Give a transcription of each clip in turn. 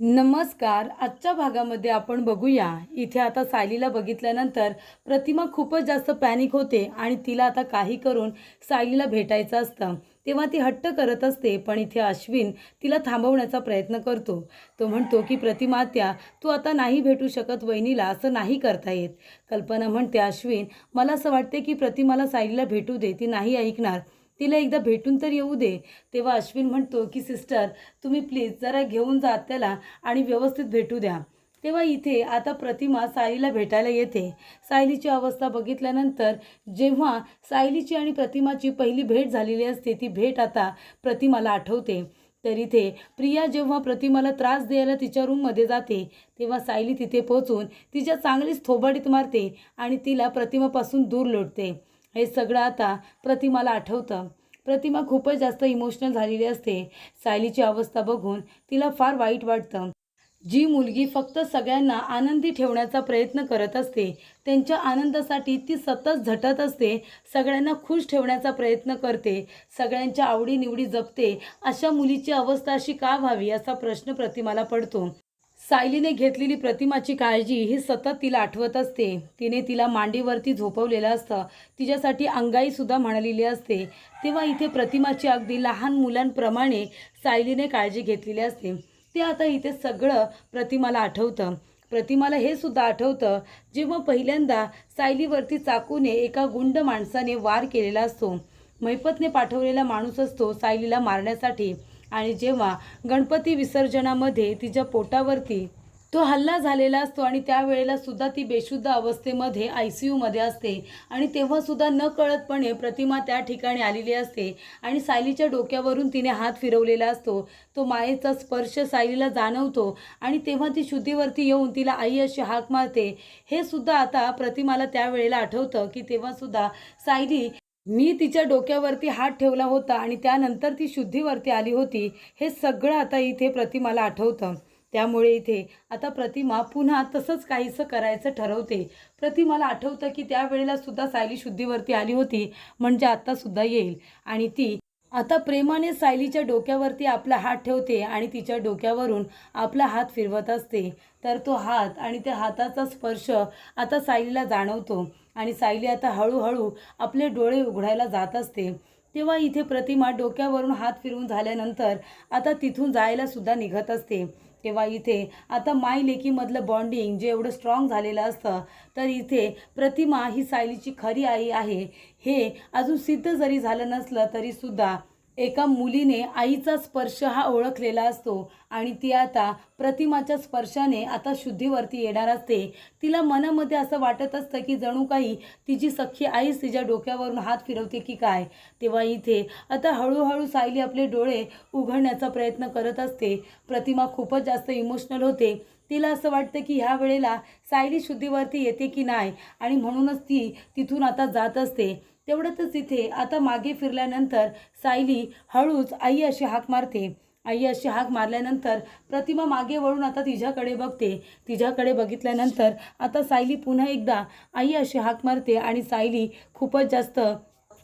नमस्कार. आजच्या भागामध्ये आपण बघूया. इथे आता सायलीला बघितल्यानंतर प्रतिमा खूपच जास्त पॅनिक होते आणि तिला आता काही करून सायलीला भेटायचं असतं. तेव्हा ती हट्ट करत असते पण इथे अश्विन तिला थांबवण्याचा प्रयत्न करतो. तो म्हणतो की प्रतिमा त्या तू आता नाही भेटू शकत वहिनीला असं नाही करता येत. कल्पना म्हणते अश्विन मला असं वाटते की प्रतिमाला सायलीला भेटू दे ती नाही ऐकणार. तिला एकदा भेटून तर येऊ दे. तेव्हा अश्विन म्हणतो की सिस्टर तुम्ही प्लीज जरा घेऊन जा त्याला आणि व्यवस्थित भेटू द्या. तेव्हा इथे आता प्रतिमा सायलीला भेटायला येते. सायलीची अवस्था बघितल्यानंतर जेव्हा सायलीची आणि प्रतिमाची पहिली भेट झालेली असते ती भेट आता प्रतिमाला आठवते. तर इथे प्रिया जेव्हा प्रतिमाला त्रास द्यायला तिच्या रूममध्ये जाते तेव्हा सायली तिथे पोहोचून तिच्या चांगलीच थोबाडीत मारते आणि तिला प्रतिमापासून दूर लोटते. हे सगळं आता प्रतिमाला आठवतं. प्रतिमा खूपच जास्त इमोशनल झालेली असते. सायलीची अवस्था बघून तिला फार वाईट वाटतं. जी मुलगी फक्त सगळ्यांना आनंदी ठेवण्याचा प्रयत्न करत असते त्यांच्या आनंदासाठी ती सतत झटत असते सगळ्यांना खुश ठेवण्याचा प्रयत्न करते सगळ्यांच्या आवडीनिवडी जपते अशा मुलीची अवस्था अशी का व्हावी असा प्रश्न प्रतिमाला पडतो. सायलीने घेतलेली प्रतिमाची काळजी ही सतत तिला आठवत असते. तिने तिला मांडीवरती झोपवलेलं असतं. तिच्यासाठी अंगाईसुद्धा म्हणालेली असते. तेव्हा इथे प्रतिमाची अगदी लहान मुलांप्रमाणे सायलीने काळजी घेतलेली असते. ते आता इथे सगळं प्रतिमाला आठवतं. प्रतिमाला हे सुद्धा आठवतं जेव्हा पहिल्यांदा सायलीवरती चाकूने एका गुंड माणसाने वार केलेला असतो. मैपतने पाठवलेला माणूस असतो सायलीला मारण्यासाठी. आणि जेव्हा गणपती विसर्जनामध्ये तिच्या पोटावरती तो हल्ला झालेला असतो आणि त्यावेळेला सुद्धा ती बेशुद्ध अवस्थेमध्ये आय सी यूमध्ये असते. आणि तेव्हासुद्धा न कळतपणे प्रतिमा त्या ठिकाणी आलेली असते. आणि सायलीच्या डोक्यावरून तिने हात फिरवलेला असतो. तो मायेचा स्पर्श सायलीला जाणवतो आणि तेव्हा ती शुद्धीवरती येऊन तिला आई अशी हाक मारते. हे सुद्धा आता प्रतिमाला त्यावेळेला आठवतं की तेव्हासुद्धा सायली मी तिच्या डोक्यावरती हात ठेवला होता आणि त्यानंतर ती शुद्धीवरती आली होती. हे सगळं आता इथे प्रतिमाला आठवतं. त्यामुळे इथे आता प्रतिमा पुन्हा तसंच काहीसं करायचं ठरवते. प्रतिमाला आठवतं की त्यावेळेला सुद्धा सायली शुद्धीवरती आली होती म्हणजे आत्तासुद्धा येईल. आणि ती आता प्रेमाने सायलीच्या डोक्यावरती आपला हात ठेवते आणि तिच्या डोक्यावरून आपला हात फिरवत असते. तर तो हात आणि त्या हाताचा स्पर्श आता सायलीला जाणवतो. आणि सायली आता हळूहळू आपले डोळे उघडायला जात असते. तेव्हा इथे प्रतिमा डोक्यावरून हात फिरवून झाल्यानंतर आता तिथून जायला सुद्धा निघत असते. तेव्हा इथे आता माय लेकीमधलं बॉन्डिंग जे एवढं स्ट्रॉंग झालेलं असतं तर इथे प्रतिमा ही सायलीची खरी आई आहे. हे अजून सिद्ध जरी झालं नसलं तरीसुद्धा एका मुलीने आईचा स्पर्श हा ओळखलेला असतो आणि ती आता प्रतिमाच्या स्पर्शाने आता शुद्धीवरती येणार असते. तिला मनामध्ये असं वाटत असतं की जणू काही तिची सख्खी आईच तिच्या डोक्यावरून हात फिरवते की काय. तेव्हा इथे आता हळूहळू सायली आपले डोळे उघडण्याचा प्रयत्न करत असते. प्रतिमा खूपच जास्त इमोशनल होते. तिला असं वाटतं की ह्या वेळेला सायली शुद्धीवरती येते की नाही आणि म्हणूनच ती तिथून आता जात असते. तेवढ्यातच इथे आता मागे फिरल्यानंतर सायली हळूच आई अशी हाक मारते. आई अशी हाक मारल्यानंतर प्रतिमा मागे वळून आता तिच्याकडे बघते. तिच्याकडे बघितल्यानंतर आता सायली पुन्हा एकदा आई अशी हाक मारते आणि सायली खूपच जास्त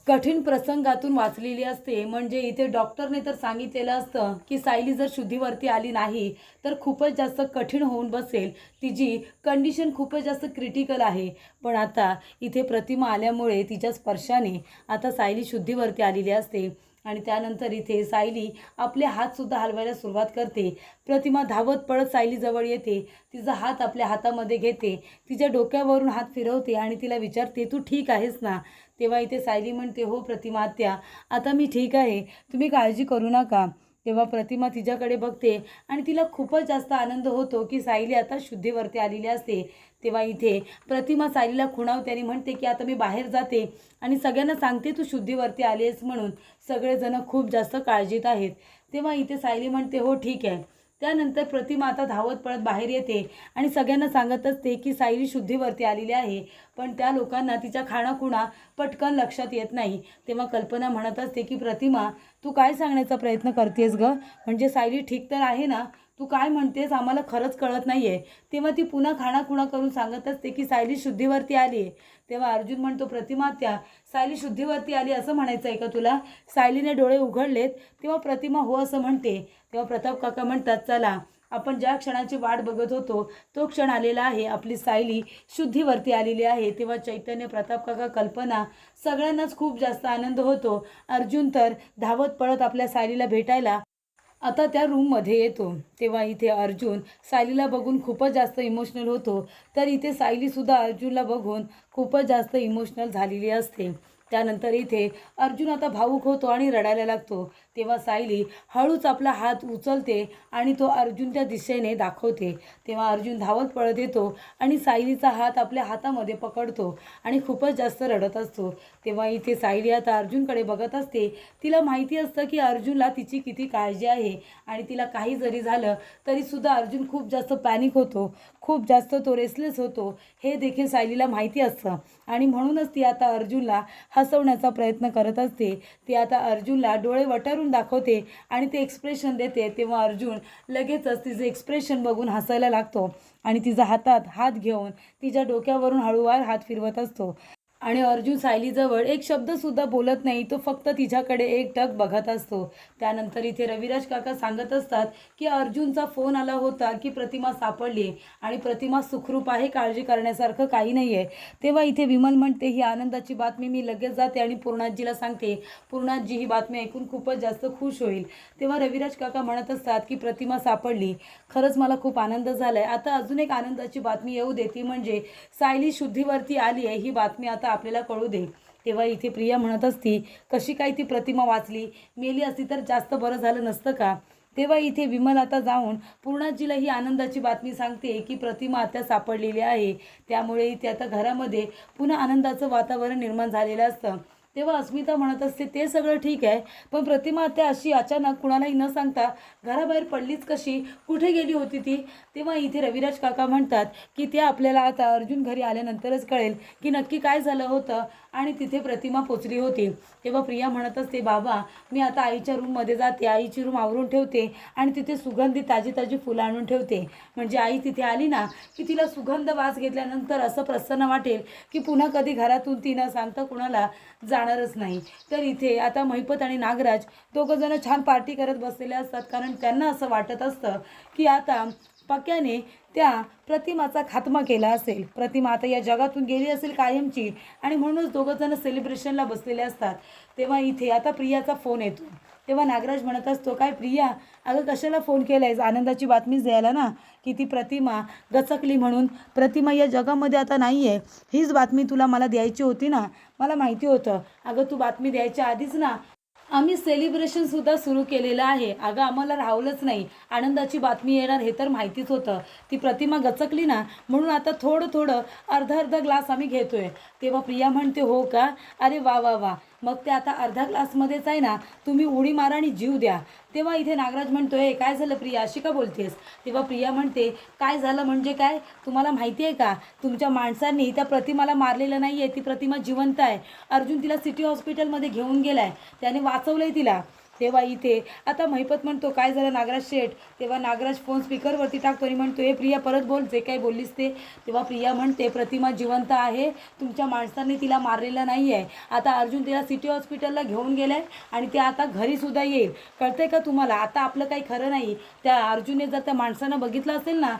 कठीण प्रसंगातून वाचलेली असते. म्हणजे इथे डॉक्टरने तर सांगितलेलं असतं की सायली जर शुद्धीवरती आली नाही तर खूपच जास्त कठीण होऊन बसेल. तिची कंडिशन खूपच जास्त क्रिटिकल आहे. पण आता इथे प्रतिमा आल्यामुळे तिच्या स्पर्शाने आता सायली शुद्धीवरती आलेली असते. आणि त्यानंतर इथे सायली आपले हातसुद्धा हलवायला सुरुवात करते. प्रतिमा धावत पळत सायलीजवळ येते. तिचा हात आपल्या हातामध्ये घेते. तिच्या डोक्यावरून हात फिरवते आणि तिला विचारते तू ठीक आहेस ना? तेव्हा इथे सायली म्हणते हो प्रतिमा आत्या आता मी ठीक आहे. तुम्ही काळजी करू नका. तेव्हा प्रतिमा तिच्याकडे बघते आणि तिला खूपच जास्त आनंद होतो की सायली आता शुद्धीवरती आलेली असते. तेव्हा इथे प्रतिमा सायलीला खुणावते आणि म्हणते की आता मी बाहेर जाते आणि सगळ्यांना सांगते तू शुद्धीवरती आली आहेस म्हणून. सगळेजण खूप जास्त काळजीत आहेत. तेव्हा इथे सायली म्हणते हो ठीक आहे. त्यानंतर प्रतिमा आता धावत पळत बाहेर येते आणि सगळ्यांना सांगत असते की सायली शुद्धीवरती आलेली आहे. पण त्या लोकांना तिच्या खाणाखुणा पटकन लक्षात येत नाही. तेव्हा कल्पना म्हणत असते की प्रतिमा तू काय सांगण्याचा प्रयत्न करतेस ग? म्हणजे सायली ठीक तर आहे ना? तू काय म्हणतेस आम्हाला खरंच कळत नाही आहे तेव्हा ती पुन्हा खाणाखुणा करून सांगत असते की सायली शुद्धीवरती आली आहे. तेव्हा अर्जुन म्हणतो प्रतिमा त्या सायली शुद्धीवरती आली असं म्हणायचं आहे का तुला? सायलीने डोळे उघडलेत. तेव्हा प्रतिमा हो असं म्हणते. तेव्हा प्रताप काका म्हणतात चला आपण ज्या क्षणाची वाट बघत होतो तो क्षण आलेला आहे. आपली सायली शुद्धीवरती आलेली आहे. तेव्हा चैतन्य प्रताप काका कल्पना सगळ्यांनाच खूप जास्त आनंद होतो. अर्जुन तर धावत पळत आपल्या सायलीला भेटायला आता त्या रूममध्ये येतो. तेव्हा इथे अर्जुन सायलीला बघून खूपच जास्त इमोशनल होतो. तर इथे सायलीसुद्धा अर्जुनला बघून खूपच जास्त इमोशनल झालेली असते. त्यानंतर इथे अर्जुन आता भावूक होतो आणि रडायला लागतो. तेव्हा सायली हळूच आपला हात उचलते आणि तो अर्जुनच्या दिशेने दाखवते. तेव्हा अर्जुन धावत पळत येतो आणि सायलीचा हात आपल्या हातामध्ये पकडतो आणि खूपच जास्त रडत असतो. तेव्हा इथे सायली आता अर्जुनकडे बघत असते. तिला माहिती असतं की अर्जुनला तिची किती काळजी आहे आणि तिला काही जरी झालं तरीसुद्धा अर्जुन खूप जास्त पॅनिक होतो खूप जास्त तो रेसलेस होतो. हे देखील सायलीला माहिती असतं आणि म्हणूनच ती आता अर्जुनला हसवण्याचा प्रयत्न करत असते. ती आता अर्जुनला डोळे वटारून दाखवते आणि ते एक्सप्रेशन देते. तेव्हा अर्जुन लगेचच तिचं एक्सप्रेशन बघून हसायला लागतो आणि तिचा हातात हात घेऊन तिच्या डोक्यावरून हळूवार हात फिरवत असतो. आणि अर्जुन सायलीजवळ एक शब्दसुद्धा बोलत नाही तो फक्त तिच्याकडे एकटक बघत असतो. त्यानंतर इथे रविराज काका सांगत असतात की अर्जुनचा फोन आला होता की प्रतिमा सापडली आणि प्रतिमा सुखरूप आहे काळजी करण्यासारखं काही नाही आहे तेव्हा इथे विमल म्हणते ही आनंदाची बातमी मी लगेच जाते आणि पूर्णाजीला सांगते. पूर्णाजी ही बातमी ऐकून खूपच जास्त खुश होईल. तेव्हा रविराज काका म्हणत असतात की प्रतिमा सापडली. खरंच मला खूप आनंद झाला आहे आता अजून एक आनंदाची बातमी येऊ देते म्हणजे सायली शुद्धीवरती आली आहे ही बातमी आता आपल्याला कळू दे. तेव्हा इथे प्रिया म्हणत असती कशी काय ती प्रतिमा वाचली? मेली असती तर जास्त बरं झालं नसतं का? तेव्हा इथे विमल आता जाऊन पूर्णाजीला ही आनंदाची बातमी सांगते की प्रतिमा आता सापडलेली आहे. त्यामुळे इथे आता घरामध्ये पुन्हा आनंदाचं वातावरण निर्माण झालेलं असतं. तेव्हा अस्मिता म्हणत असते ते सगळं ठीक आहे पण प्रतिमा त्या अशी अचानक कुणालाही न सांगता घराबाहेर पडलीच कशी? कुठे गेली होती ती? तेव्हा इथे रविराज काका म्हणतात की ते आपल्याला आता अर्जुन घरी आल्यानंतरच कळेल की नक्की काय झालं होतं आणि तिथे प्रतिमा पोचली होती. तेव्हा प्रिया म्हणत असते बाबा मी आता आईच्या रूममध्ये जाते आईची रूम आवरून ठेवते आणि तिथे सुगंधी ताजी ताजी फुलं आणून ठेवते. म्हणजे आई तिथे आली ना की तिला सुगंध वास घेतल्यानंतर असं प्रसन्न वाटेल की पुन्हा कधी घरातून ती न सांगता कुणाला जा जाणारच नाही. तर इथे आता महिपत आणि नागराज दोघं जण छान पार्टी करत बसलेले असतात. कारण त्यांना असं वाटत असतं की आता पक्याने त्या प्रतिमाचा खात्मा केला असेल. प्रतिमा आता या जगातून गेली असेल कायमची. आणि म्हणूनच दोघं जण सेलिब्रेशनला बसलेले असतात. तेव्हा इथे आता प्रियाचा फोन येतो. तेव्हा नागराज म्हणत असतो काय प्रिया अगं कशाला फोन केला आहेस आनंदाची बातमीच द्यायला ना की ती प्रतिमा गचकली म्हणून. प्रतिमा या जगामध्ये आता नाही आहे हीच बातमी तुला मला द्यायची होती ना? मला माहिती होतं. अगं तू बातमी द्यायच्या आधीच ना. आम्ही सेलिब्रेशनसुद्धा सुरू केलेलं आहे. अगं आम्हाला राहवलंच नाही. आनंदाची बातमी येणार हे तर माहितीच होतं. ती प्रतिमा गचकली ना म्हणून आता थोडं थोडं अर्धा अर्धा ग्लास आम्ही घेतोय. तेव्हा प्रिया म्हणते हो का? अरे वा वा वा. मग ते आता अर्धा क्लासमध्येच आहे ना तुम्ही उडी मारा आणि जीव द्या. तेव्हा इथे नागराज म्हणतो आहे काय झालं प्रिया? अशी का बोलतेस? तेव्हा प्रिया म्हणते काय झालं म्हणजे काय? तुम्हाला माहिती आहे का? तुमच्या माणसांनी त्या प्रतिमाला मारलेलं नाही आहे ती प्रतिमा जिवंत आहे. अर्जुन तिला सिटी हॉस्पिटलमध्ये घेऊन गेलाय. त्याने वाचवलंय तिला. तेव्हा इथे. आता महिपत म्हणतो काय झालं नागराज शेठ? तेव्हा नागराज फोन स्पीकरवरती टाकतो आणि म्हणतो हे प्रिया परत बोल जे काही बोललीस ते. तेव्हा प्रिया म्हणते प्रतिमा जिवंत आहे तुमच्या माणसांनी तिला मारलेलं नाही आहे आता अर्जुन तिला सिटी हॉस्पिटलला घेऊन गेलाय आणि ते आता घरीसुद्धा येईल. कळतंय का तुम्हाला? आता आपलं काही खरं नाही. त्या अर्जुनने जर त्या माणसानं बघितलं असेल ना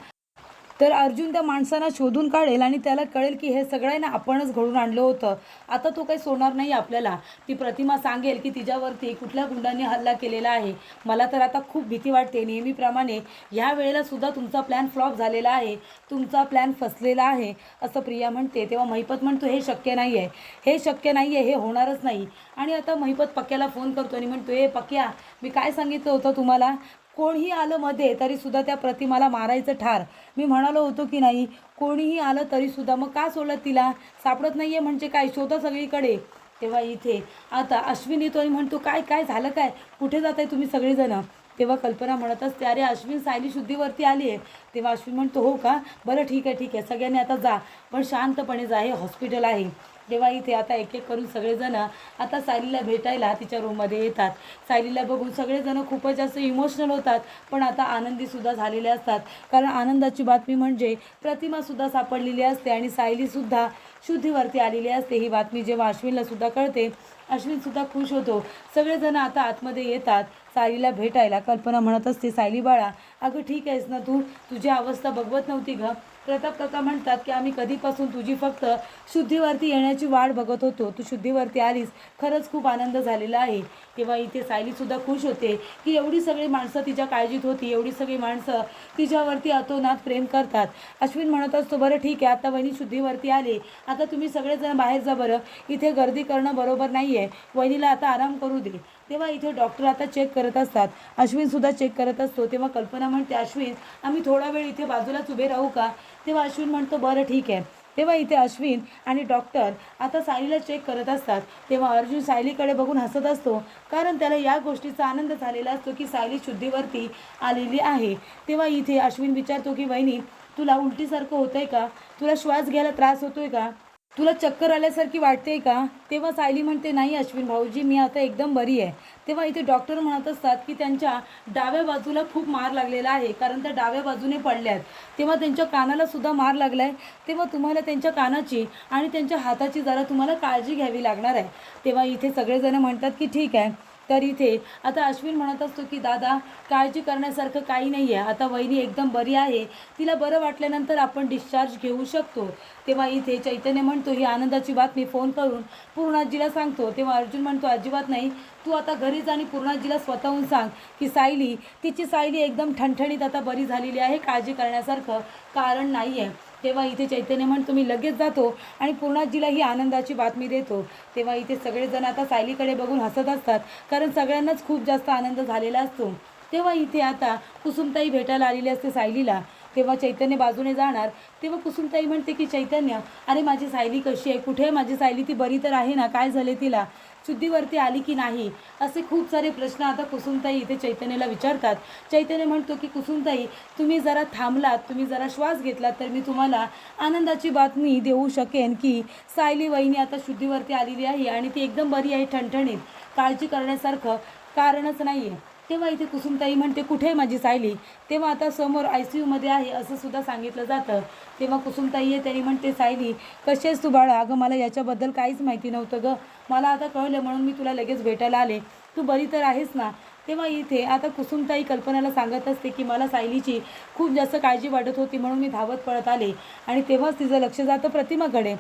तर अर्जुन त्या माणसांना शोधून काढेल आणि त्याला कळेल की हे सगळं आहे ना आपणच घडून आणलं होतं. आता तो काही सोडणार नाही आपल्याला. ती प्रतिमा सांगेल की तिच्यावरती कुठल्या गुंडांनी हल्ला केलेला आहे. मला तर आता खूप भीती वाटते. नेहमीप्रमाणे ह्या वेळेला सुद्धा तुमचा प्लॅन फ्लॉप झालेला आहे. तुमचा प्लॅन फसलेला आहे असं प्रिया म्हणते. तेव्हा महिपत म्हणतो हे शक्य नाही आहे हे शक्य नाही आहे हे होणारच नाही. आणि आता महिपत पक्क्याला फोन करतो आणि म्हणतो हे पक्क्या मी काय सांगितलं होतं तुम्हाला? कोणीही आलं मध्ये तरीसुद्धा त्या प्रतिमाला मारायचं ठार. मी म्हणालो होतो की नाही कोणीही आलं तरीसुद्धा मग का सोडलं तिला? सापडत नाही आहे म्हणजे काय? शोधा सगळीकडे. तेव्हा इथे आता अश्विन येतो आणि म्हणतो काय काय झालं काय? कुठे जात आहे तुम्ही सगळेजणं? तेव्हा कल्पना म्हणत असते अरे अश्विन सायली शुद्धीवरती आली आहे. तेव्हा अश्विन म्हणतो हो का? बरं ठीक आहे ठीक आहे. सगळ्यांनी आता जा. पण शांतपणे जा. हे हॉस्पिटल आहे. जेव्हा इथे आता एक एक करून सगळेजण आता सायलीला भेटायला तिच्या रूममध्ये येतात. सायलीला बघून सगळेजण खूपच जास्त इमोशनल होतात पण आता आनंदीसुद्धा झालेले असतात. कारण आनंदाची बातमी म्हणजे प्रतिमासुद्धा सापडलेली असते आणि सायलीसुद्धा शुद्धीवरती आलेली असते ही बातमी जेव्हा अश्विनलासुद्धा कळते अश्विनसुद्धा खुश होतो. सगळेजण आता आतमध्ये येतात सायलीला भेटायला. कल्पना म्हणत असते सायली बाळा अगं ठीक आहेस ना तू? तुझी अवस्था बघवत नव्हती गं. प्रताप काका म्हणतात की आम्ही कधीपासून तुझी फक्त शुद्धीवरती येण्याची वाट बघत होतो. तू शुद्धीवरती आलीस खरंच खूप आनंद झालेला आहे. तेव्हा इथे सायलीसुद्धा खुश होते की एवढी सगळी माणसं तिच्या काळजीत होती एवढी सगळी माणसं तिच्यावरती अतोनात प्रेम करतात. अश्विन म्हणत असतो बरं ठीक आहे आता वहिनी शुद्धीवरती आले. आता तुम्ही सगळेजण बाहेर जा बरं. इथे गर्दी करणं बरोबर नाही आहे वहिनीला आता आराम करू दे. तेव्हा इथे डॉक्टर आता चेक करत असतात. अश्विनसुद्धा चेक करत असतो. तेव्हा कल्पना म्हणते अश्विन आम्ही थोडा वेळ इथे बाजूलाच उभे राहू का? तेव्हा अश्विन म्हणतो बरं ठीक आहे. तेव्हा इथे अश्विन आणि डॉक्टर आता सायलीला चेक करत असतात. तेव्हा अर्जुन सायलीकडे बघून हसत असतो कारण त्याला या गोष्टीचा आनंद झालेला असतो की सायली शुद्धीवरती आलेली आहे. तेव्हा इथे अश्विन विचारतो की वहिनी तुला उलटीसारखं होतंय का? तुला श्वास घ्यायला त्रास होतोय का? तुला चक्कर आल्यासारखी वाटते का? तेव्हा सायली म्हणते नाही अश्विन भाऊजी मी आता एकदम बरी आहे. तेव्हा इथे डॉक्टर म्हणत असतात की त्यांच्या डाव्या बाजूला खूप मार लागलेला आहे कारण त्या डाव्या बाजूने पडल्या आहेत तेव्हा त्यांच्या कानाला सुद्धा मार आहे तेव्हा तुम्हाला त्यांच्या कानाची आणि त्यांच्या हाताची जरा तुम्हाला काळजी घ्यावी लागणार आहे. तेव्हा इथे सगळेजण म्हणतात की ठीक आहे. तर इथे. आता अश्विन म्हणत असतो की दादा काळजी करण्यासारखं काही नाही आहे आता वहिनी एकदम बरी आहे. तिला बरं वाटल्यानंतर आपण डिस्चार्ज घेऊ शकतो. तेव्हा इथे चैतन्य म्हणतो ही आनंदाची बातमी फोन करून पूर्णाजीला सांगतो. तेव्हा अर्जुन म्हणतो अजिबात नाही. तू आता घरी जा आणि पूर्णाजीला स्वतःहून सांग की सायली तिची सायली एकदम ठणठणीत आता बरी झालेली आहे काळजी करण्यासारखं कारण नाही आहे तेव्हा इथे चैतन्य म्हणतो मी लगेच जातो आणि पूर्णाजीला ही आनंदाची बातमी देतो. तेव्हा इथे सगळेजण आता सायलीकडे बघून हसत असतात कारण सगळ्यांनाच खूप जास्त आनंद झालेला असतो. तेव्हा इथे आता कुसुमताई भेटायला आलेली असते सायलीला. तेव्हा चैतन्य बाजूने जाणार तेव्हा कुसुमताई म्हणते की चैतन्य अरे माझी सायली कशी आहे? कुठे आहे माझी सायली? ती बरी तर आहे ना? काय झाले तिला? शुद्धीवरती आली की नाही? असे खूप सारे प्रश्न आता कुसुमताई इथे चैतन्याला विचारतात. चैतन्य म्हणतो की कुसुमताई तुम्ही जरा थांबलात तुम्ही जरा श्वास घेतलात तर मी तुम्हाला आनंदाची बातमी देऊ शकेन की सायली वहिनी आता शुद्धीवरती आलेली आहे आणि ती एकदम बरी आहे ठणठणीत. काळजी करण्यासारखं कारणच नाही आहे तेव्हा इथे कुसुमताई म्हणते कुठे आहे माझी सायली? तेव्हा आता समोर आय सी यूमध्ये आहे असं सुद्धा सांगितलं जातं. तेव्हा कुसुमताई आहे त्यांनी म्हणते सायली कशी आहेस तू बाळा? अगं मला याच्याबद्दल काहीच माहिती नव्हतं गं. मला आता कळलं म्हणून मी तुला लगेच भेटायला आले. तू बरी तर आहेस ना? तेव्हा इथे आता कुसुमताई कल्पनाला सांगत असते की मला सायलीची खूप जास्त काळजी वाटत होती म्हणून मी धावत पळत आले. आणि तेव्हाच तिचं लक्ष जातं प्रतिमाकडे.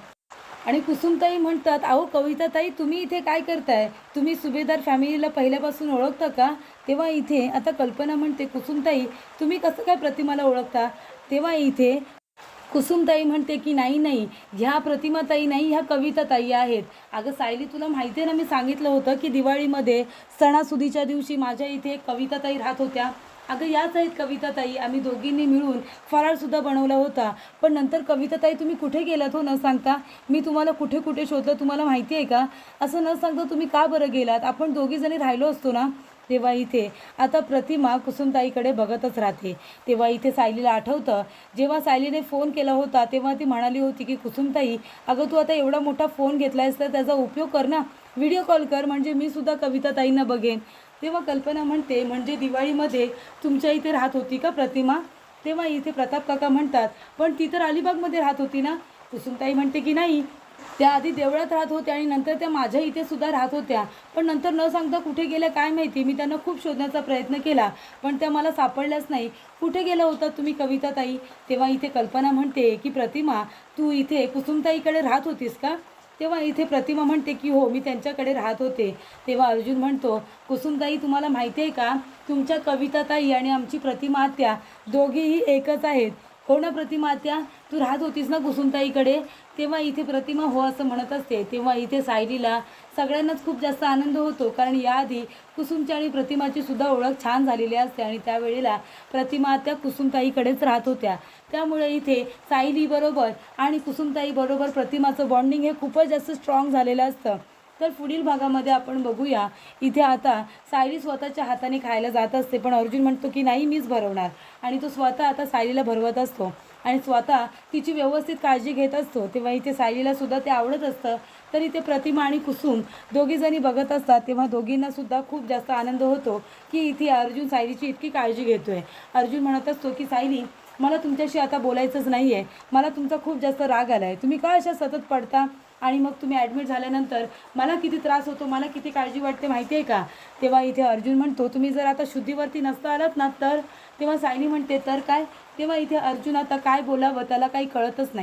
आणि कुसुमताई म्हणतात अहो कविताताई तुम्ही इथे काय करताय? तुम्ही सुभेदार फॅमिलीला पहिल्यापासून ओळखता का? तेव्हा इथे आता कल्पना म्हणते कुसुमताई तुम्ही कसं काय प्रतिमाला ओळखता? तेव्हा इथे कुसुमताई म्हणते की नाही नाही ह्या प्रतिमाताई नाही ह्या कविताताई आहेत. अगं सायली तुला माहिती आहे ना मी सांगितलं होतं की दिवाळीमध्ये सणासुदीच्या दिवशी माझ्या इथे एक कविताताई राहत होत्या. अगं याच आहेत कविताताई. आम्ही दोघींनी मिळून फराळसुद्धा बनवला होता. पण नंतर कविताताई तुम्ही कुठे गेलात हो न सांगता? मी तुम्हाला कुठे कुठे शोधलं तुम्हाला माहिती आहे का? असं न सांगता तुम्ही का बरं गेलात? आपण दोघीजणी राहिलो असतो ना? तेव्हा इथे. आता प्रतिमा कुसुमताईकडे बघतच राहते. तेव्हा इथे सायलीला आठवतं जेव्हा सायलीने फोन केला होता तेव्हा ती म्हणाली होती की कुसुमताई अगं तू आता एवढा मोठा फोन घेतला आहेस तर त्याचा उपयोग कर ना. व्हिडिओ कॉल कर म्हणजे मी सुद्धा कविताताईंना बघेन. तेव्हा कल्पना म्हणते म्हणजे दिवाळीमध्ये तुमच्या इथे राहत होती का प्रतिमा? तेव्हा इथे प्रताप काका म्हणतात पण ती तर अलिबागमध्ये राहत होती ना. कुसुमताई म्हणते की नाही त्या आधी देवळात राहत होत्या आणि नंतर त्या माझ्या इथे सुद्धा राहत होत्या. पण नंतर न सांगता कुठे गेल्या काय माहिती? मी त्यांना खूप शोधण्याचा प्रयत्न केला पण त्या मला सापडल्याच नाही. कुठे गेला होता तुम्ही कविताताई तेव्हा इथे कल्पना म्हणते की प्रतिमा तू इथे कुसुमताईकडे राहत होतीस का? तेव्हा इथे प्रतिमा म्हणते की हो मी त्यांच्याकडे राहत होते. तेव्हा अर्जुन म्हणतो कुसुमताई तुम्हाला माहिती आहे का? तुमच्या कविताताई आणि आमची प्रतिमा आत्या दोघेही एकच आहेत. हो ना प्रतिमा त्या तू राहत होतीस ना कुसुमताईकडे? तेव्हा इथे प्रतिमा हो असं म्हणत असते. तेव्हा इथे सायलीला सगळ्यांनाच खूप जास्त आनंद होतो. कारण याआधी कुसुमची आणि प्रतिमाची सुद्धा ओळख छान झालेली असते आणि त्यावेळेला प्रतिमा त्या कुसुमताईकडेच राहत होत्या. त्यामुळे इथे सायलीबरोबर आणि कुसुमताईबरोबर प्रतिमाचं बॉन्डिंग हे खूपच जास्त स्ट्रॉंग झालेलं असतं. तर पुढील भागामध्ये आपण बघूया. इथे आता सायली स्वतःच्या हाताने खायला जात असते पण अर्जुन म्हणतो की नाही मीच भरवणार. आणि तो स्वतः आता सायलीला भरवत असतो. आणि स्वतः तिची व्यवस्थित काळजी घेत असतो. तेव्हा इथे सायलीलासुद्धा ते आवडत असतं. तर इथे प्रतिमा आणि कुसुम दोघीजणी बघत असतात. तेव्हा दोघींनासुद्धा खूप जास्त आनंद होतो की इथे अर्जुन सायलीची इतकी काळजी घेतो आहे अर्जुन म्हणत असतो की सायली मला तुमच्याशी आता बोलायचंच नाही आहे मला तुमचा खूप जास्त राग आला आहे तुम्ही का अशा सतत पडता? आणि मग तुम्ही ॲडमिट झाल्यानंतर मला किती त्रास होतो मला किती काळजी वाटते माहिती आहे का? तेव्हा इथे अर्जुन म्हणतो तुम्ही जर आता शुद्धीवरती नसता आलात ना तर? तेव्हा सायली म्हणते तर काय? तेव्हा इथे अर्जुन आता काय बोलावं त्याला काही कळतच नाही.